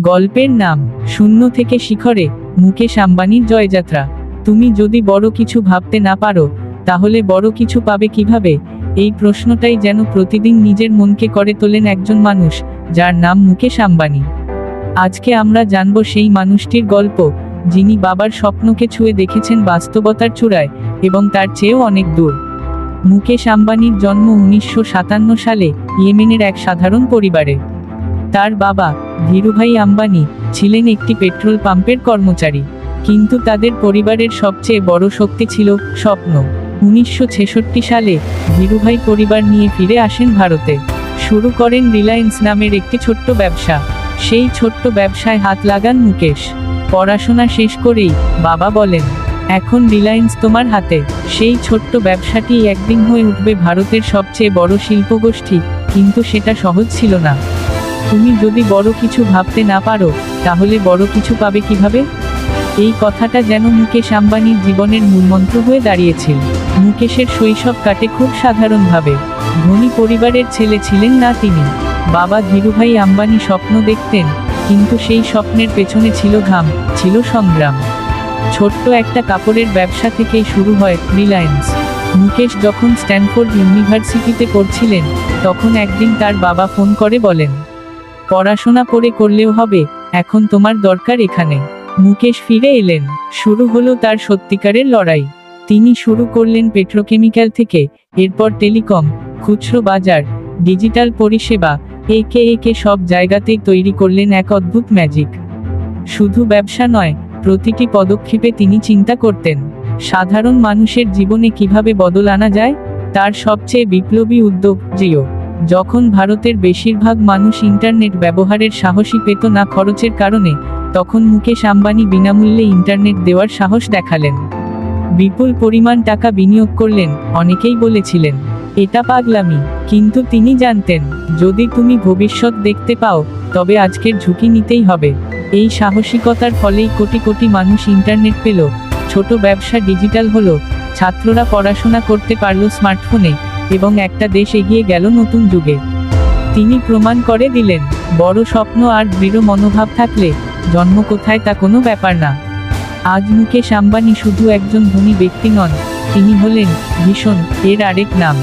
গল্পের নাম, শূন্য থেকে শিখরে, মুকেশ আম্বানির জয়যাত্রা। তুমি যদি বড় কিছু ভাবতে না পারো, তাহলে বড় কিছু পাবে কীভাবে? এই প্রশ্নটাই যেন প্রতিদিন নিজের মনকে করে তোলেন একজন মানুষ, যার নাম মুকেশ আম্বানি। আজকে আমরা জানব সেই মানুষটির গল্প, যিনি বাবার স্বপ্নকে ছুঁয়ে দেখেছেন বাস্তবতার চূড়ায়, এবং তার চেয়েও অনেক দূর। মুকেশ আম্বানির জন্ম উনিশশো সাতান্ন সালে ইয়েমেনের এক সাধারণ পরিবারে। তার বাবা, ধীরুভাই আম্বানি, ছিলেন একটি পেট্রোল পাম্পের কর্মচারী। কিন্তু তাদের পরিবারের সবচেয়ে বড় শক্তি ছিল স্বপ্ন। উনিশশো ছেষট্টি সালে, ধীরুভাই পরিবার নিয়ে ফিরে আসেন ভারতে। শুরু করেন রিলায়েন্স নামের একটি ছোট্ট ব্যবসা। সেই ছোট্ট ব্যবসায় হাত লাগান মুকেশ। পড়াশোনা শেষ করেই বাবা বলেন, এখন রিলায়েন্স তোমার হাতে। সেই ছোট্ট ব্যবসাটি একদিন হয়ে উঠবে ভারতের সবচেয়ে বড় শিল্পগোষ্ঠী, কিন্তু সেটা সহজ ছিল না। তুমি যদি বড় কিছু ভাবতে না পারো, তাহলে বড় কিছু পাবে কীভাবে? এই কথাটা যেন মুকেশ আম্বানির জীবনের মূলমন্ত্র হয়ে দাঁড়িয়েছিল। মুকেশের শৈশব কাটে খুব সাধারণভাবে। ধনী পরিবারের ছেলে ছিলেন না তিনি। বাবা ধীরুভাই আম্বানি স্বপ্ন দেখতেন, কিন্তু সেই স্বপ্নের পেছনে ছিল ঘাম, ছিল সংগ্রাম। ছোট্ট একটা কাপড়ের ব্যবসা থেকেই শুরু হয় রিলায়েন্স মুকেশ যখন স্ট্যানফোর্ড ইউনিভার্সিটিতে পড়ছিলেন, তখন একদিন তার বাবা ফোন করে বলেন পড়াশোনা করে করলেও হবে, এখন তোমার দরকার এখানে। মুকেশ ফিরে এলেন, শুরু হলো তার সত্যিকারের লড়াই। তিনি শুরু করলেন পেট্রোকেমিক্যাল থেকে, এরপর টেলিকম, খুচরো বাজার, ডিজিটাল পরিষেবা, একে একে সব জায়গাতেই তৈরি করলেন এক অদ্ভুত ম্যাজিক। শুধু ব্যবসা নয়, প্রতিটি পদক্ষেপে তিনি চিন্তা করতেন, সাধারণ মানুষের জীবনে কীভাবে বদল আনা যায়, তার সবচেয়ে বিপ্লবী উদ্যোগ জিও। যখন ভারতের বেশিরভাগ মানুষ ইন্টারনেট ব্যবহারের সাহসী পেত না খরচের কারণে, তখন মুকেশ আম্বানি বিনামূল্যে ইন্টারনেট দেওয়ার সাহস দেখালেন। বিপুল পরিমাণ টাকা বিনিয়োগ করলেন, অনেকেই বলেছিলেন, এটা পাগলামি। কিন্তু তিনি জানতেন, যদি তুমি ভবিষ্যৎ দেখতে পাও, তবে আজকের ঝুঁকি নিতেই হবে। এই সাহসিকতার ফলেই কোটি কোটি মানুষ ইন্টারনেট পেল। ছোট ব্যবসা ডিজিটাল হলো, ছাত্ররা পড়াশোনা করতে পারল স্মার্টফোনে এবং একটা দেশ এগিয়ে গেল নতুন যুগে। তিনি প্রমাণ করে দিলেন, বড় স্বপ্ন আর দৃঢ় মনোভাব থাকলে জন্ম কোথায় তা কোনো ব্যাপার না। আজ মুকেশ আম্বানি শুধু একজন ধনী ব্যক্তি নন, তিনি হলেন ভীষণ, এর আরেক নাম।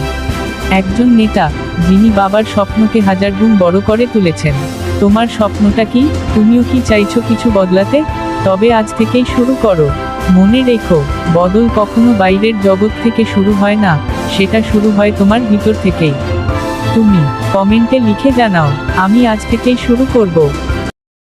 একজন নেতা, যিনি বাবার স্বপ্নকে হাজার গুণ বড় করে তুলেছেন। তোমার স্বপ্নটা কি? তুমিও কি চাইছো কিছু বদলাতে? তবে আজ থেকেই শুরু করো। মনে রেখো, বদল কখনো বাইরের জগৎ থেকে শুরু হয় না। সেটা শুরু হয় তোমার ভিতর থেকেই। তুমি, কমেন্টে লিখে জানাও, আমি আজ থেকেই শুরু করব।